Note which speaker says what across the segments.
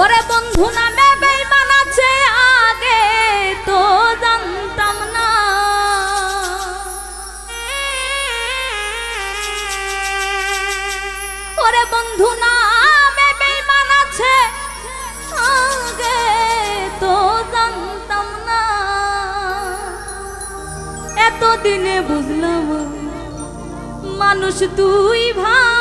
Speaker 1: ওরে বন্ধু নামে বেইমান আছে, আগে তো জানতাম না। ওরে বন্ধু নামে বেইমান আছে, আগে তো জানতাম না। এতদিনে বুঝলাম মানুষ তুই ভাই।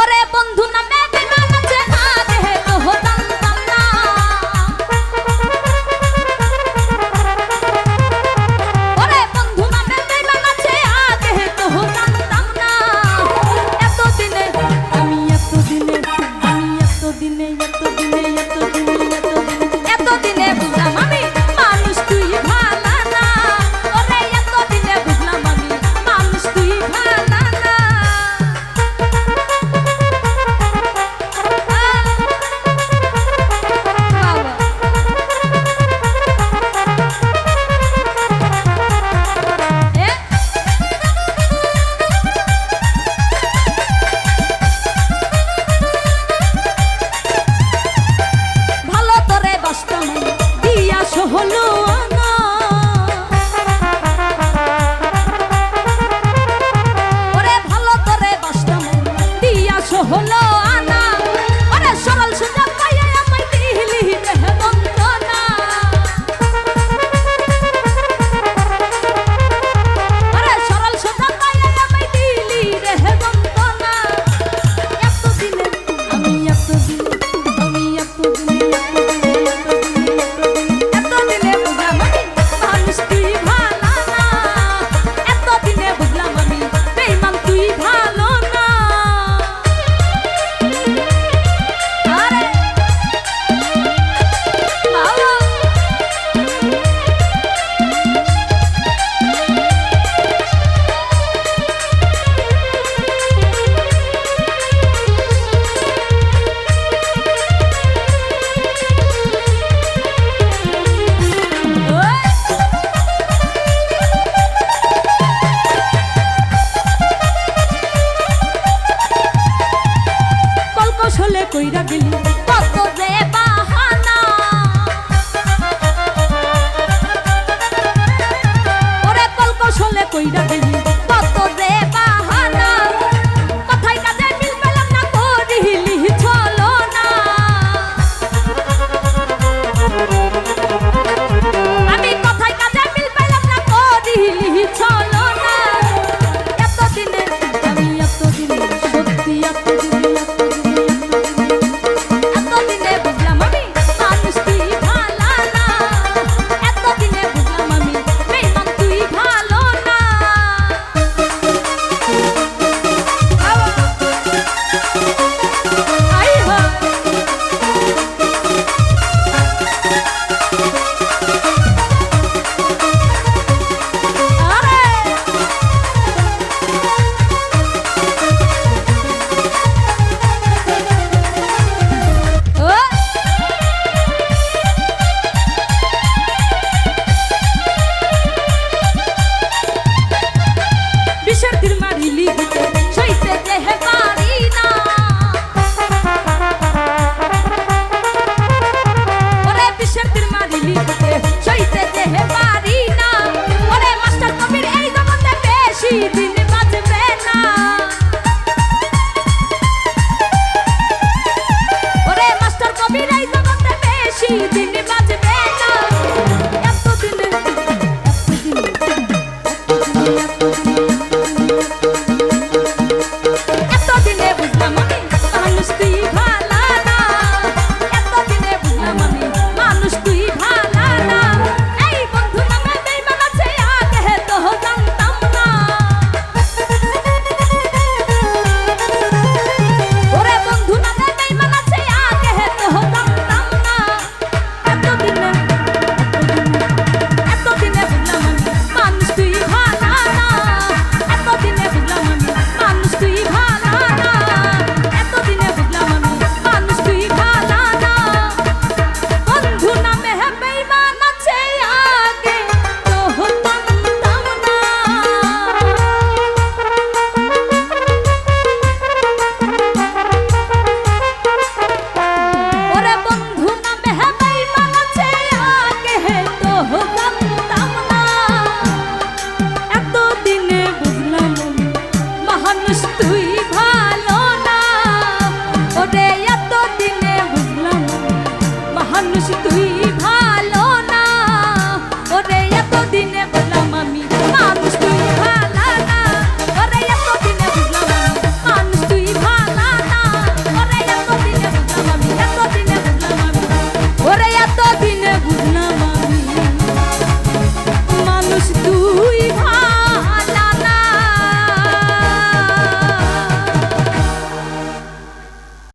Speaker 1: ওরে বন্ধু নামে পাগলে কইরা গেলি। কত রে বাহানা। কইরা গেলি কত